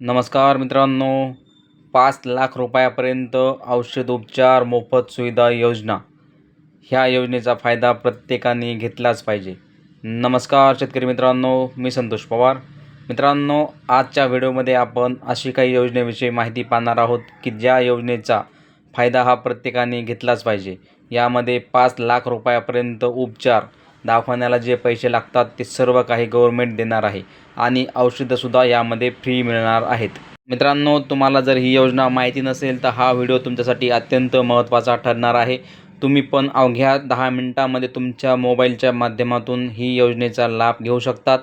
नमस्कार मित्रांनो पाच लाख रुपयापर्यंत औषधोपचार मोफत सुविधा योजना. ह्या योजनेचा फायदा प्रत्येकाने घेतलाच पाहिजे. नमस्कार शेतकरी मित्रांनो मी संतोष पवार. मित्रांनो आजच्या व्हिडिओमध्ये आपण अशी काही योजनेविषयी माहिती पाहणार आहोत की ज्या योजनेचा फायदा हा प्रत्येकाने घेतलाच पाहिजे. यामध्ये पाच लाख रुपयापर्यंत उपचार दवाखान्याला जे पैसे लागतात ते सर्व काही गव्हर्मेंट देणार आहे. आणि औषधंसुद्धा यामध्ये फ्री मिळणार आहेत. मित्रांनो तुम्हाला जर ही योजना माहिती नसेल तर हा व्हिडिओ तुमच्यासाठी अत्यंत महत्त्वाचा ठरणार आहे. तुम्ही पण अवघ्या दहा मिनटामध्ये तुमच्या मोबाईलच्या माध्यमातून ही योजनेचा लाभ घेऊ शकतात.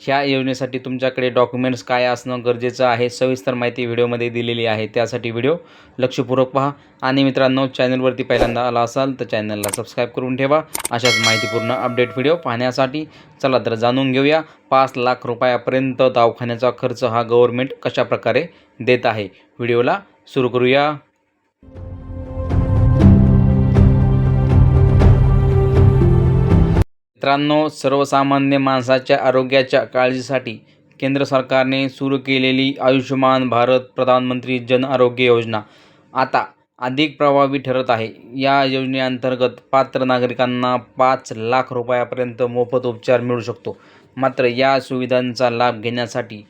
ह्या योजनेसाठी तुमच्याकडे डॉक्युमेंट्स काय असणं गरजेचं आहे सविस्तर माहिती व्हिडिओमध्ये दिलेली आहे. त्यासाठी व्हिडिओ लक्षपूर्वक पहा. आणि मित्रांनो चॅनलवरती पहिल्यांदा आला असाल तर चॅनलला सबस्क्राईब करून ठेवा. अशाच माहितीपूर्ण अपडेट व्हिडिओ पाहण्यासाठी चला तर जाणून घेऊया. पाच लाख रुपयापर्यंत दवाखान्याचा खर्च हा गव्हर्मेंट कशाप्रकारे देत आहे? व्हिडिओला सुरू करूया. मित्रांनो सर्वसामान्य माणसाच्या आरोग्याच्या काळजीसाठी केंद्र सरकारने सुरू केलेली आयुष्यमान भारत प्रधानमंत्री जन आरोग्य योजना आता अधिक प्रभावी ठरत आहे. या योजनेअंतर्गत पात्र नागरिकांना पाच लाख रुपयापर्यंत मोफत उपचार मिळू शकतो. मात्र या सुविधांचा लाभ घेण्यासाठी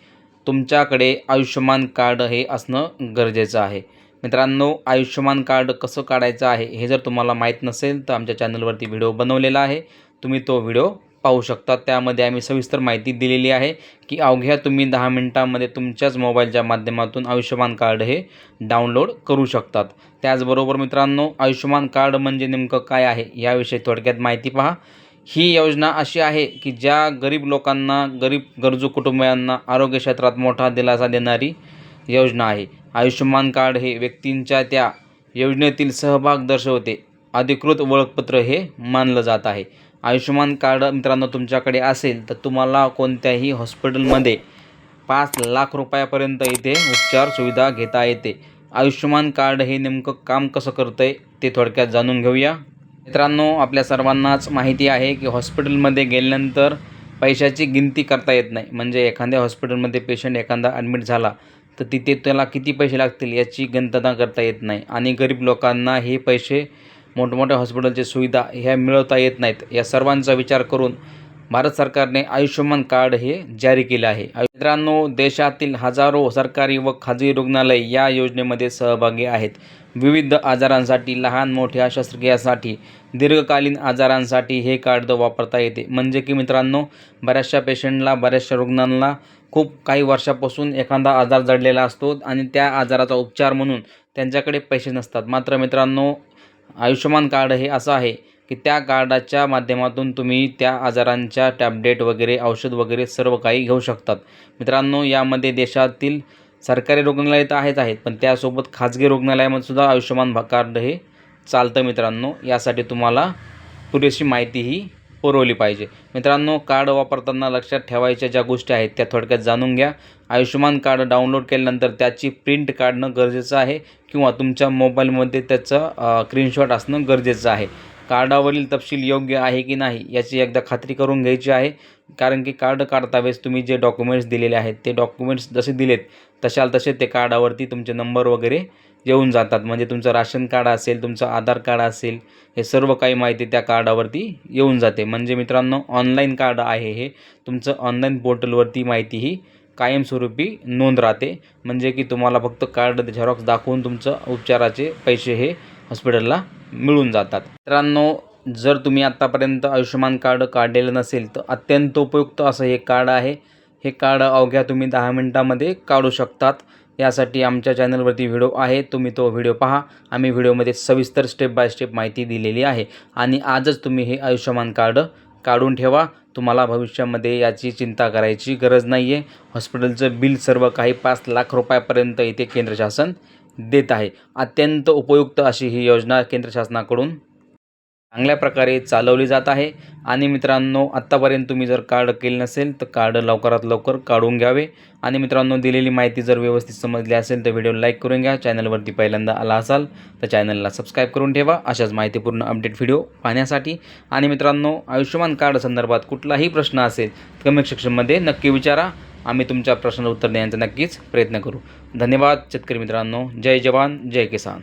तुमच्याकडे आयुष्यमान कार्ड हे असणं गरजेचं आहे. मित्रांनो आयुष्यमान कार्ड कसं काढायचं आहे हे जर तुम्हाला माहीत नसेल तर आमच्या चॅनलवरती व्हिडिओ बनवलेला आहे. तुम्ही तो व्हिडिओ पाहू शकता. त्यामध्ये आम्ही सविस्तर माहिती दिलेली आहे की अवघ्या तुम्ही दहा मिनटामध्ये तुमच्याच मोबाईलच्या माध्यमातून आयुष्यमान कार्ड हे डाउनलोड करू शकतात. त्याचबरोबर मित्रांनो आयुष्यमान कार्ड म्हणजे नेमकं काय आहे याविषयी थोडक्यात माहिती पहा. ही योजना अशी आहे की ज्या गरीब लोकांना गरीब गरजू कुटुंबियांना आरोग्य क्षेत्रात मोठा दिलासा देणारी योजना आहे. आयुष्यमान कार्ड हे व्यक्तींच्या त्या योजनेतील सहभाग दर्शवते. अधिकृत ओळखपत्र हे मानलं जात आहे. आयुष्यमान कार्ड मित्रांनो तुमच्याकडे असेल तर तुम्हाला कोणत्याही हॉस्पिटलमध्ये पाच लाख रुपयापर्यंत इथे उपचार सुविधा घेता येते. आयुष्यमान कार्ड हे नेमकं काम कसं करतं आहे ते थोडक्यात जाणून घेऊया. मित्रांनो आपल्या सर्वांनाच माहिती आहे की हॉस्पिटलमध्ये गेल्यानंतर पैशाची गिनती करता येत नाही. म्हणजे एखाद्या हॉस्पिटलमध्ये पेशंट एखादा ॲडमिट झाला तर तिथे त्याला किती पैसे लागतील याची गणतना करता येत नाही. आणि गरीब लोकांना हे पैसे मोठमोठ्या हॉस्पिटलच्या सुविधा ह्या मिळवता येत नाहीत. या सर्वांचा विचार करून भारत सरकारने आयुष्यमान कार्ड हे जारी केले आहे. मित्रांनो देशातील हजारो सरकारी व खाजगी रुग्णालय या योजनेमध्ये सहभागी आहेत. विविध आजारांसाठी लहान मोठ्या शस्त्रक्रियासाठी दीर्घकालीन आजारांसाठी हे कार्ड वापरता येते. म्हणजे की मित्रांनो बऱ्याचशा पेशंटला बऱ्याचशा रुग्णांना खूप काही वर्षापासून एखादा आजार जडलेला असतो आणि त्या आजाराचा उपचार म्हणून त्यांच्याकडे पैसे नसतात. मात्र मित्रांनो आयुष्यमान कार्ड हे असं आहे की त्या कार्डाच्या माध्यमातून तुम्ही त्या आजारांच्या टॅबलेट वगैरे औषध वगैरे सर्व काही घेऊ शकतात. मित्रांनो यामध्ये देशातील सरकारी रुग्णालय तर आहेच आहेत पण त्यासोबत खाजगी रुग्णालयामध्ये सुद्धा आयुष्यमान कार्ड हे चालतं मित्रांनो. यासाठी तुम्हाला पुरेशी माहितीही पुरवली पाहिजे. मित्रांनो कार्ड वापरताना लक्षात ठेवायच्या ज्या गोष्टी आहेत त्या थोडक्यात जाणून घ्या. आयुष्यमान कार्ड डाउनलोड केल्यानंतर त्याची प्रिंट काढणं गरजेचं आहे किंवा तुमच्या मोबाईलमध्ये त्याचं स्क्रीनशॉट असणं गरजेचं आहे. कार्डावरील तपशील योग्य आहे की नाही याची एकदा खात्री करून घ्यायची आहे. कारण की कार्ड काढतावेळेस तुम्ही जे डॉक्युमेंट्स दिलेले आहेत ते डॉक्युमेंट्स जसे दिलेत तशाल तसे ते कार्डावरती तुमचे नंबर वगैरे येऊन जातात. म्हणजे तुमचं राशन कार्ड असेल तुमचं आधार कार्ड असेल हे सर्व काही माहिती त्या कार्डावरती येऊन जाते. म्हणजे मित्रांनो ऑनलाईन कार्ड आहे हे. तुमचं ऑनलाईन पोर्टलवरती माहिती ही कायमस्वरूपी नोंद राहते. म्हणजे की तुम्हाला फक्त कार्ड झेरॉक्स दाखवून तुमचं उपचाराचे पैसे हे हॉस्पिटलला मिळून जातात. मित्रांनो जर तुम्ही आत्तापर्यंत आयुष्यमान कार्ड काढलेलं नसेल तर अत्यंत उपयुक्त असं हे कार्ड आहे. हे कार्ड अवघ्या तुम्ही दहा मिनटामध्ये काढू शकतात. यासाठी आमच्या चॅनलवरती व्हिडिओ आहे तुम्ही तो व्हिडिओ पहा. आम्ही व्हिडिओमध्ये सविस्तर स्टेप बाय स्टेप माहिती दिलेली आहे. आणि आजच तुम्ही हे आयुष्यमान कार्ड काढून ठेवा. तुम्हाला भविष्यामध्ये याची चिंता करायची गरज नाही आहे हॉस्पिटलचं बिल सर्व काही पाच लाख रुपयापर्यंत इथे केंद्र शासन देत आहे. अत्यंत उपयुक्त अशी ही योजना केंद्र शासनाकडून चांगल्या प्रकारे चालवली जात आहे. आणि मित्रांनो आत्तापर्यंत तुम्ही जर कार्ड केलं नसेल तर कार्ड लवकरात लवकर काढून घ्यावे. आणि मित्रांनो दिलेली माहिती जर व्यवस्थित समजली असेल तर व्हिडिओ लाईक करून घ्या. चॅनलवरती पहिल्यांदा आला असाल तर चॅनलला सबस्क्राईब करून ठेवा. अशाच माहितीपूर्ण अपडेट व्हिडिओ पाहण्यासाठी. आणि मित्रांनो आयुष्यमान कार्ड संदर्भात कुठलाही प्रश्न असेल कमेंट सेक्शनमध्ये नक्की विचारा. आम्ही तुमच्या प्रश्नाला उत्तर देण्याचा नक्कीच प्रयत्न करू. धन्यवाद शेतकरी मित्रांनो. जय जवान जय किसान.